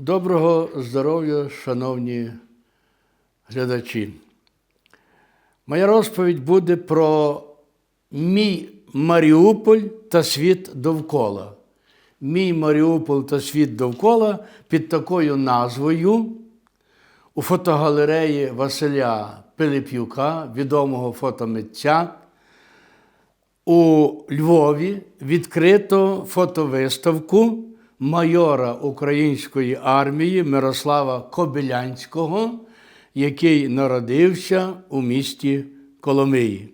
Доброго здоров'я, шановні глядачі. Моя розповідь буде про мій Маріуполь та світ довкола. Мій Маріуполь та світ довкола під такою назвою у фотогалереї Василя Пилип'юка, відомого фотомитця. У Львові відкрито фотовиставку майора української армії Мирослава Кобилянського, який народився у місті Коломиї.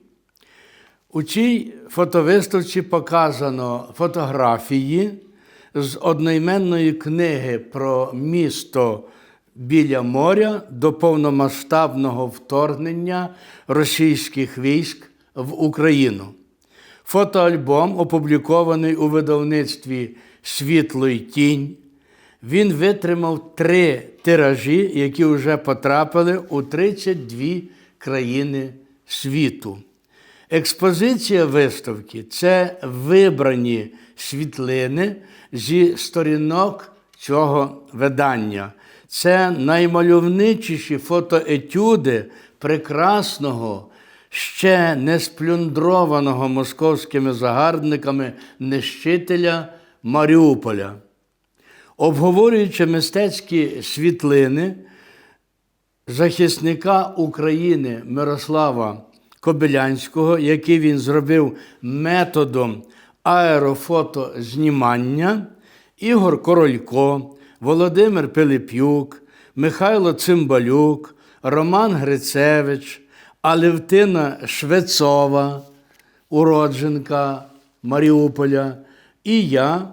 У цій фотовиставці показано фотографії з одноіменної книги про місто біля моря до повномасштабного вторгнення російських військ в Україну. Фотоальбом опублікований у видавництві Світло й тінь. Він витримав три тиражі, які вже потрапили у 32 країни світу. Експозиція виставки це вибрані світлини зі сторінок цього видання. Це наймальовничіші фотоетюди прекрасного, ще не сплюндрованого московськими загарбниками нищителя Маріуполя. Обговорюючи мистецькі світлини захисника України Мирослава Кобилянського, який він зробив методом аерофотознімання, Ігор Королько, Володимир Пилип'юк, Михайло Цимбалюк, Роман Грицевич, Алевтина Швецова, уродженка Маріуполя, і я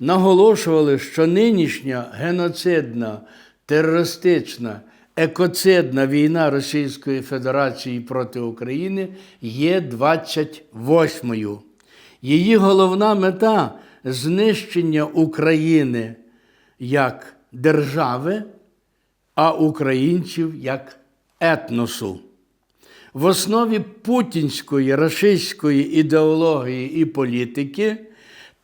наголошували, що нинішня геноцидна, терористична, екоцидна війна Російської Федерації проти України є 28-ю. Її головна мета знищення України як держави, а українців як етносу. В основі путінської рашистської ідеології і політики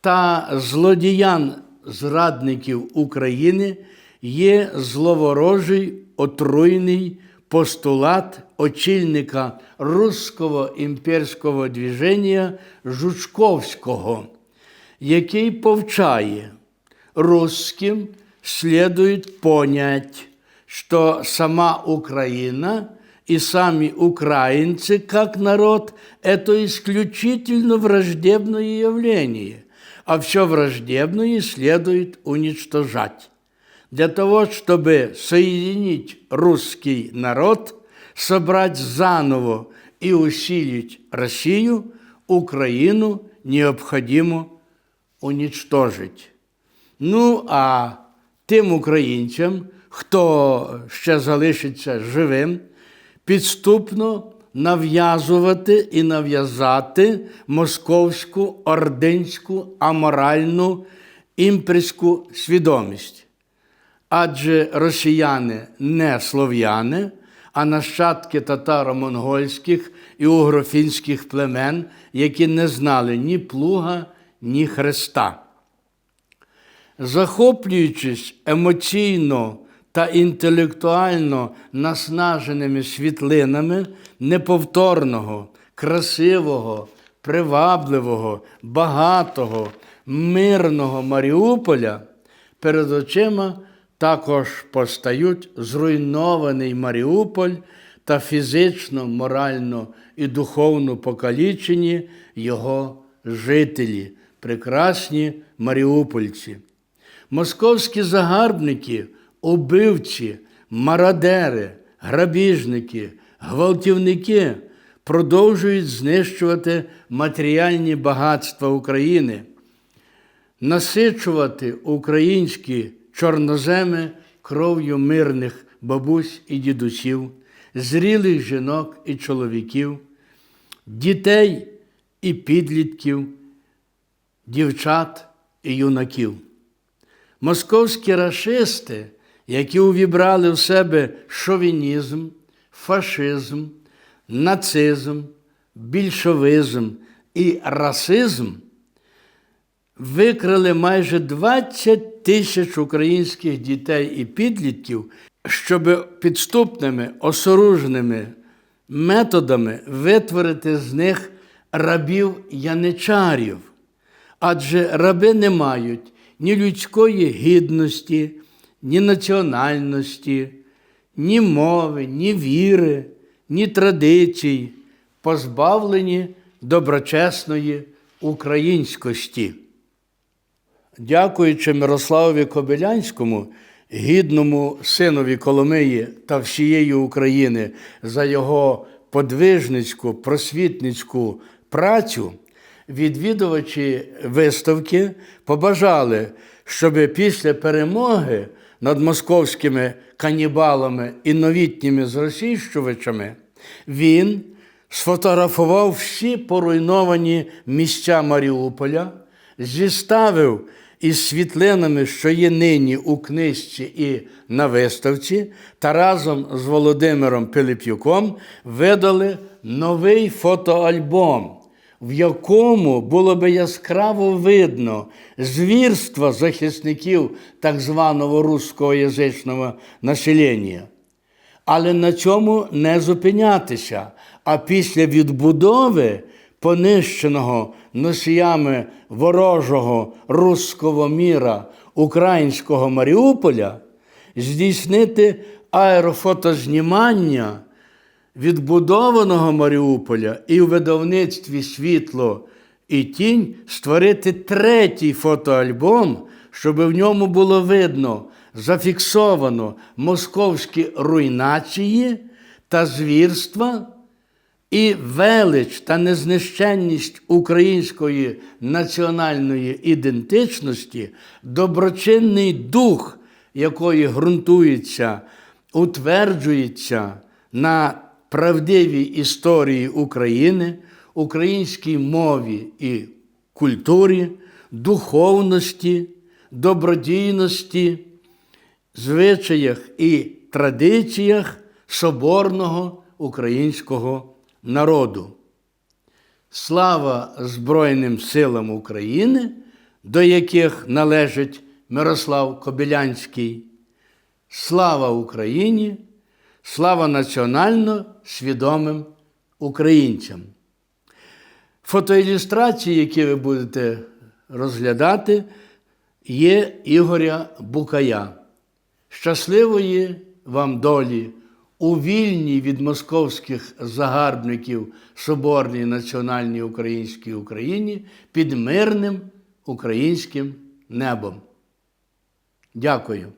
та злодіян зрадників України є зловорожий отруйний постулат очільника руського імперського движення Жучковського, який повчає русским следует понять, что сама Украина и сами украинцы как народ – это исключительно враждебное явление, а все враждебное следует уничтожать. Для того, чтобы соединить русский народ, собрать заново и усилить Россию, Украину необходимо уничтожить. Ну, а тим українцям, хто ще залишиться живим, підступно нав'язувати і нав'язати московську ординську аморальну імперську свідомість. Адже росіяни не слов'яни, а нащадки татаро-монгольських і угрофінських племен, які не знали ні плуга, ні хреста. Захоплюючись емоційно та інтелектуально наснаженими світлинами неповторного, красивого, привабливого, багатого, мирного Маріуполя, перед очима також постають зруйнований Маріуполь та фізично, морально і духовно покалічені його жителі, прекрасні маріупольці. Московські загарбники, убивці, мародери, грабіжники, гвалтівники продовжують знищувати матеріальні багатства України, насичувати українські чорноземи кров'ю мирних бабусь і дідусів, зрілих жінок і чоловіків, дітей і підлітків, дівчат і юнаків. Московські рашисти, які увібрали в себе шовінізм, фашизм, нацизм, більшовизм і расизм, викрили майже 20 тисяч українських дітей і підлітків, щоб підступними, осоружними методами витворити з них рабів яничарів. Адже раби не мають ні людської гідності, ні національності, ні мови, ні віри, ні традицій, позбавлені доброчесної українськості. Дякуючи Мирославові Кобилянському, гідному синові Коломиї та всієї України за його подвижницьку, просвітницьку працю, відвідувачі виставки побажали, щоб після перемоги над московськими канібалами і новітніми зросійщувачами він сфотографував всі поруйновані місця Маріуполя, зіставив із світлинами, що є нині у книжці і на виставці, та разом з Володимиром Пилип'юком видали новий фотоальбом, в якому було би яскраво видно звірства захисників так званого руського населення. Але на цьому не зупинятися. А після відбудови понищеного носіями ворожого руського міра українського Маріуполя здійснити аерофотознімання відбудованого Маріуполя і в видавництві світло і тінь створити третій фотоальбом, щоб в ньому було видно, зафіксовано московські руйнації та звірства. І велич та незнищенність української національної ідентичності, доброчинний дух, якої ґрунтується, утверджується на правдивій історії України, українській мові і культурі, духовності, добродійності, звичаях і традиціях соборного українського народу. Слава Збройним силам України, до яких належить Мирослав Кобилянський. Слава Україні! Слава національно свідомим українцям. Фотоілюстрації, які ви будете розглядати, є Ігоря Букая. Щасливої вам долі! у вільній від московських загарбників Соборній національній українській Україні під мирним українським небом. Дякую.